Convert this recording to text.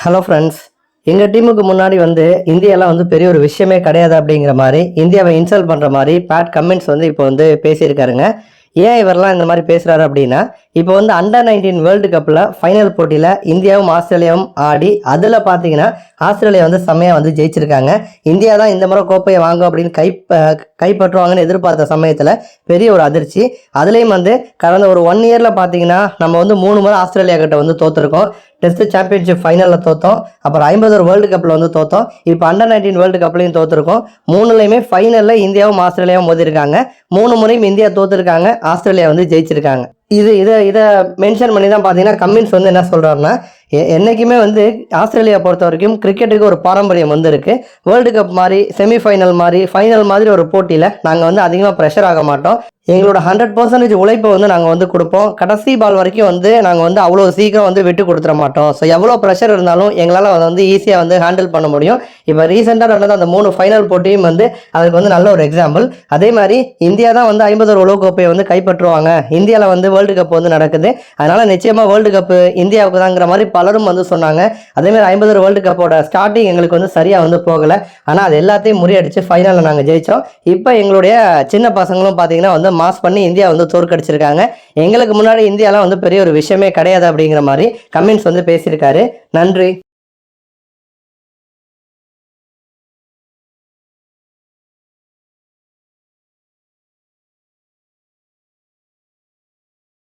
Hello friends எங்கள் டீமுக்கு முன்னாடி வந்து இந்தியாலாம் வந்து பெரிய ஒரு விஷயமே கிடையாது அப்படிங்கிற மாதிரி இந்தியாவை இன்சல்ட் பண்ணுற மாதிரி பேட் கமெண்ட்ஸ் வந்து இப்போ வந்து பேசியிருக்காருங்க. ஏன் இவரெல்லாம் இந்த மாதிரி பேசுகிறாரு அப்படின்னா இப்போ வந்து அண்டர் நைன்டீன் வேர்ல்டு கப்பில் ஃபைனல் போட்டியில் இந்தியாவும் ஆஸ்திரேலியாவும் ஆடி அதில் பார்த்தீங்கன்னா ஆஸ்திரேலியா வந்து செம்மையாக வந்து ஜெயிச்சிருக்காங்க. இந்தியா தான் இந்த முறை கோப்பையை வாங்கும் அப்படின்னு கை கைப்பற்றுவாங்கன்னு எதிர்பார்த்த சமயத்தில் பெரிய ஒரு அதிர்ச்சி. அதுலேயும் வந்து கடந்த ஒரு ஒன் இயரில் பார்த்தீங்கன்னா நம்ம வந்து மூணு முறை ஆஸ்திரேலியா கிட்ட வந்து தோற்றுருக்கோம் டெஸ்ட் சாம்பியன்ஷிப் ஃபைனலில் தோற்றோம் அப்புறம் ஐம்பது ஒரு வேர்ல்டு கப்பில் வந்து தோற்றோம் இப்போ அண்டர் நைன்டீன் வேர்ல்டு கப்லையும் தோற்றுருக்கோம் மூணுலையுமே ஃபைனலில் இந்தியாவும் ஆஸ்திரேலியாவும் மோதிருக்காங்க மூணு முறையும் இந்தியா தோற்றுருக்காங்க ஆஸ்திரேலியா வந்து ஜெயிச்சிருக்காங்க. இது இதை இதை மென்ஷன் பண்ணி தான் பார்த்தீங்கன்னா கம்மின்ஸ் வந்து என்ன சொல்கிறாருன்னா என்றைக்குமே வந்து ஆஸ்திரேலியா பொறுத்த வரைக்கும் கிரிக்கெட்டுக்கு ஒரு பாரம்பரியம் வந்து இருக்குது வேர்ல்டு கப் மாதிரி செமிஃபைனல் மாதிரி ஃபைனல் மாதிரி ஒரு போட்டியில் நாங்கள் வந்து அதிகமாக ப்ரெஷர் ஆக மாட்டோம். எங்களோட ஹண்ட்ரட் பர்சன்டேஜ் உழைப்பை வந்து நாங்கள் வந்து கொடுப்போம். கடைசி பால் வரைக்கும் வந்து நாங்கள் வந்து அவ்வளோ சீக்கிரம் வந்து விட்டு கொடுத்துட மாட்டோம். ஸோ எவ்வளோ ப்ரெஷர் இருந்தாலும் எங்களால் அதை வந்து ஈஸியாக வந்து ஹேண்டில் பண்ண முடியும். இப்போ ரீசெண்டாக நடந்த அந்த மூணு ஃபைனல் போட்டியும் வந்து அதுக்கு வந்து நல்ல ஒரு எக்ஸாம்பிள் அதே மாதிரி இந்தியா தான் வந்து ஐம்பது ஒரு உலகக்கோப்பையை வந்து கைப்பற்றுவாங்க. இந்தியாவில் வந்து வேர்ல்டு கப் வந்து நடக்குது. அதனால் நிச்சயமாக வேர்ல்டு கப்பு இந்தியாவுக்கு தாங்கிற மாதிரி பலரும் வந்து சொன்னாங்க. அதேமாதிரி ஐம்பது ஒரு வேர்ல்டு கப்போட ஸ்டார்டிங் எங்களுக்கு வந்து சரியாக வந்து போகலை. ஆனால் அது எல்லாத்தையும் முறியடிச்சு ஃபைனலில் நாங்கள் ஜெயித்தோம் இப்போ எங்களுடைய சின்ன பசங்களும் பார்த்தீங்கன்னா வந்து மாஸ் பண்ணி இந்தியா வந்து தோற்கடிச்சிருக்காங்க. எங்களுக்கு முன்னாடி இந்தியாலாம் வந்து பெரிய ஒரு விஷயமே கிடையாது அப்படிங்கிற மாதிரி கமெண்ட்ஸ் வந்து பேசியிருக்காரு. நன்றி.